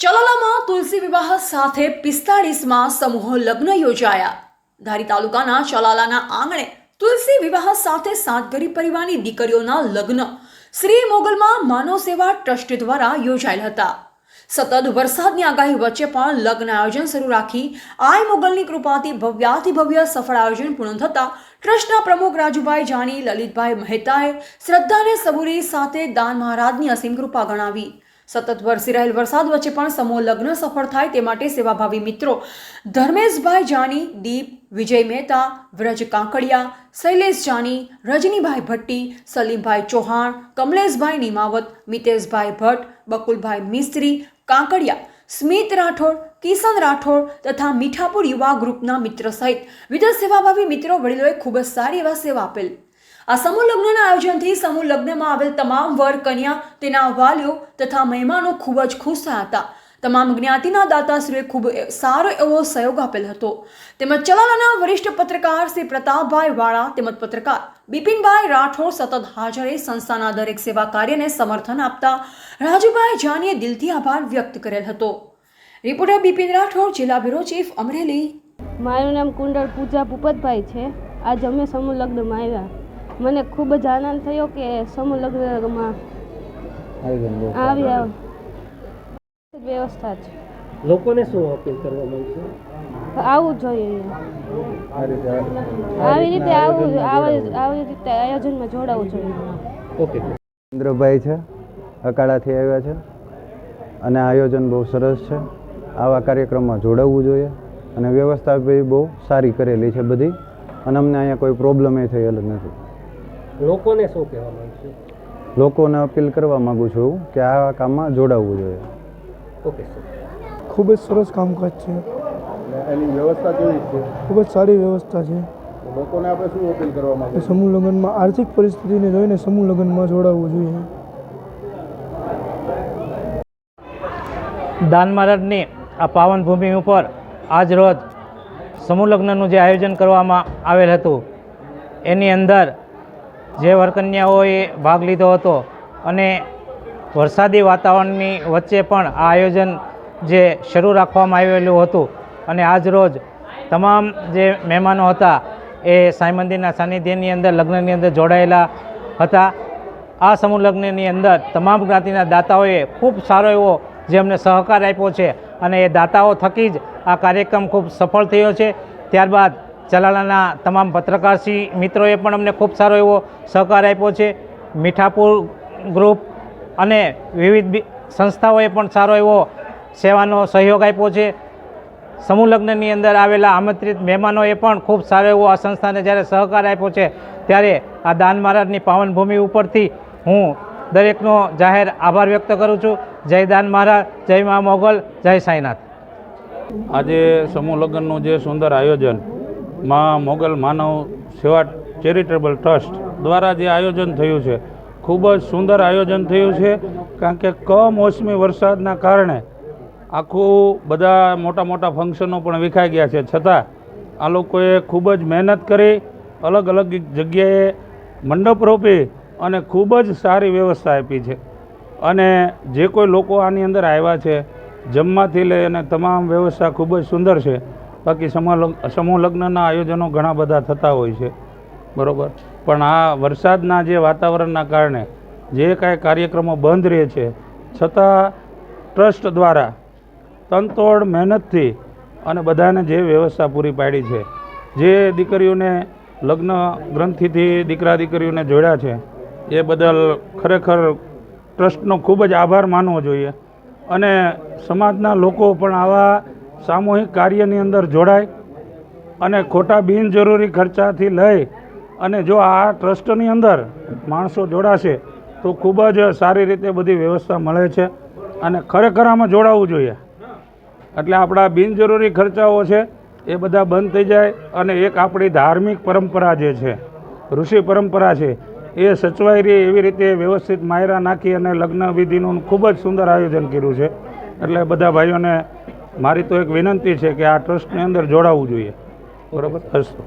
ચલાલામાં તુલસી વિવાહ સાથે પિસ્તાળીસમાં સમૂહ લગ્ન યોજાયા. ધારી તાલુકાના ચલાલાના આંગણે તુલસી વિવાહ સાથે સાત ગરીબ પરિવારની દીકરીઓના લગ્ન શ્રી મોગલમાં માનવ સેવા ટ્રસ્ટ દ્વારા યોજાયેલ હતા. સતત વરસાદની આગાહી વચ્ચે પણ લગ્ન આયોજન શરૂ રાખી આય મોગલની કૃપાથી ભવ્યાથી ભવ્ય સફળ આયોજન પૂર્ણ થતા ટ્રસ્ટના પ્રમુખ રાજુભાઈ જાની લલિતભાઈ મહેતાએ શ્રદ્ધાને સબૂરી સાથે દાન મહારાજની અસીમ કૃપા ગણાવી. સતત વરસી રહેલ વરસાદ વચ્ચે પણ સમૂહ લગ્ન સફળ થાય તે માટે સેવાભાવી મિત્રો ધર્મેશભાઈ જાની, દીપ, વિજય મહેતા, વ્રજ કાંકડિયા શૈલેષ જાની રજનીભાઈ ભટ્ટી, સલીમભાઈ ચૌહાણ, કમલેશભાઈ નિમાવત, મિતેશભાઈ ભટ્ટ, બકુલભાઈ મિસ્ત્રી, કાંકડિયા, સ્મિત રાઠોડ, કિશન રાઠોડ તથા મીઠાપુર યુવા ગ્રુપના મિત્ર સહિત વિવિધ સેવાભાવી મિત્રો વડીલોએ ખૂબ જ સારી એવા સેવા આપેલ. આ સમૂહ લગ્નના આયોજનથી સમૂહ લગ્નમાં આવેલ તમામ વર, કન્યા, તેના વાલીઓ તથા મહેમાનો ખૂબ જ ખુશ થયા હતા. તમામ જ્ઞાતિના દાતાશ્રીએ ખૂબ સારો એવો સહયોગ આપેલ હતો. તેમજ ચલાલાના વરિષ્ઠ પત્રકાર શ્રી પ્રતાપભાઈ વાળા તેમજ પત્રકાર બિપિનભાઈ રાઠોડ સતત હાજરે સંસ્થાના દરેક સેવા કાર્યને સમર્થન આપતા રાજુભાઈ જાનીએ દિલથી આભાર વ્યક્ત કરેલ હતો. રિપોર્ટર બિપિન રાઠોડ, જિલ્લા બ્યુરો ચીફ અમરેલી. મારું નામ કુંડળ પૂજા ભૂપતભાઈ છે. આજ અમે સમૂહ લગ્નમાં આવ્યા. મને ખૂબ જ આનંદ થયો કે સમૂહ લગ્નમાં આવ્યા વ્યવસ્થા છે. લોકોને શું અપીલ કરવા માંગશો? આવવું જોઈએ આવી રીતે આવું આવી આવી રીતે આયોજનમાં જોડાવું જોઈએ. ઓકે. ઇન્દ્રભાઈ છે અકાળાથી આવ્યા છે અને આયોજન બહુ સરસ છે. આવા કાર્યક્રમમાં જોડાવવું જોઈએ અને વ્યવસ્થા બી બહુ સારી કરેલી છે બધી અને અમને અહીંયા કોઈ પ્રોબ્લેમ એ થયેલ નથી. લોકોને શું કહેવા માંગશો? લોકોને અપીલ કરવા માગું છું કે આ કામમાં જોડાવવું જોઈએ. Okay sir. ખૂબ જ સરસ કામકાજ છે. એની વ્યવસ્થા કેવી છે? ખૂબ જ સારી વ્યવસ્થા છે. લોકોને આપણે શું અપીલ કરવા કે માગું સમૂહ લગ્નમાં આર્થિક પરિસ્થિતિને જોઈને સમૂહ લગ્નમાં જોડાવવું જોઈએ. દાન મહારાજની આ પાવન ભૂમિ ઉપર આજ રોજ સમૂહ લગ્નનું જે આયોજન કરવામાં આવેલ હતું એની અંદર જે વરકન્યાઓએ ભાગ લીધો હતો અને વરસાદી વાતાવરણની વચ્ચે પણ આ આયોજન જે શરૂ રાખવામાં આવેલું હતું અને આજ રોજ તમામ જે મહેમાનો હતા એ સાંઈ મંદિરના સાનિધ્યની અંદર, લગ્નની અંદર જોડાયેલા હતા. આ સમૂહ લગ્નની અંદર તમામ જ્ઞાતિના દાતાઓએ ખૂબ સારો એવો જે અમને સહકાર આપ્યો છે અને એ દાતાઓ થકી જ આ કાર્યક્રમ ખૂબ સફળ થયો છે. ત્યારબાદ ચલાલાના તમામ પત્રકારશ્રી મિત્રોએ પણ અમને ખૂબ સારો એવો સહકાર આપ્યો છે. મીઠાપુર ગ્રુપ અને વિવિધ સંસ્થાઓએ પણ સારો એવો સેવાનો સહયોગ આપ્યો છે. સમૂહ લગ્નની અંદર આવેલા આમંત્રિત મહેમાનોએ પણ ખૂબ સારો એવો આ સંસ્થાને જ્યારે સહકાર આપ્યો છે, ત્યારે આ દાન મહારાજની પાવનભૂમિ ઉપરથી હું દરેકનો જાહેર આભાર વ્યક્ત કરું છું. જય દાન મહારાજ, જય મા મોગલ, જય સાંઈનાથ. આજે સમૂહ લગ્નનું જે સુંદર આયોજન માં મોગલ માનવ સેવા ચેરિટેબલ ટ્રસ્ટ દ્વારા જે આયોજન થયું છે, ખૂબ જ સુંદર આયોજન થયું છે, કારણ કે કમોસમી વરસાદના કારણે આખું બધા મોટા મોટા ફંક્શનો પણ વિખાઈ ગયા છે. છતાં આ લોકોએ ખૂબ જ મહેનત કરી, અલગ અલગ જગ્યાએ મંડપ રોપી અને ખૂબ જ સારી વ્યવસ્થા આપી છે. અને જે કોઈ લોકો આની અંદર આવ્યા છે, જમવાથી લઈ અને તમામ વ્યવસ્થા ખૂબ જ સુંદર છે. બાકી સમૂહ સમૂહ લગ્નના આયોજનો ઘણા બધા થતા હોય છે. બરાબર? પણ આ વરસાદના જે વાતાવરણના કારણે જે કાંઈ કાર્યક્રમો બંધ રહે છે, છતાં ટ્રસ્ટ દ્વારા તનતોડ મહેનતથી અને બધાને જે વ્યવસ્થા પૂરી પાડી છે, જે દીકરીઓને લગ્ન ગ્રંથિથી દીકરા દીકરીઓને જોડ્યા છે, એ બદલ ખરેખર ટ્રસ્ટનો ખૂબ જ આભાર માનવો જોઈએ. અને સમાજના લોકો પણ આવા સામૂહિક કાર્યની અંદર જોડાય અને ખોટા બિનજરૂરી ખર્ચાથી લઈ અને જો આ ટ્રસ્ટની અંદર માણસો જોડાશે, તો ખૂબ જ સારી રીતે બધી વ્યવસ્થા મળે છે અને ખરેખર આમાં જોડાવવું જોઈએ. એટલે આપણા બિનજરૂરી ખર્ચાઓ છે, એ બધા બંધ થઈ જાય અને એક આપણી ધાર્મિક પરંપરા જે છે, ઋષિ પરંપરા છે, એ સચવાઈ રહી એવી રીતે વ્યવસ્થિત માયરા નાખી અને લગ્ન વિધિનું ખૂબ જ સુંદર આયોજન કર્યું છે. એટલે બધા ભાઈઓને મારી તો એક વિનંતી છે કે આ ટ્રસ્ટની અંદર જોડાવવું જોઈએ. બરાબર? અસ્તુ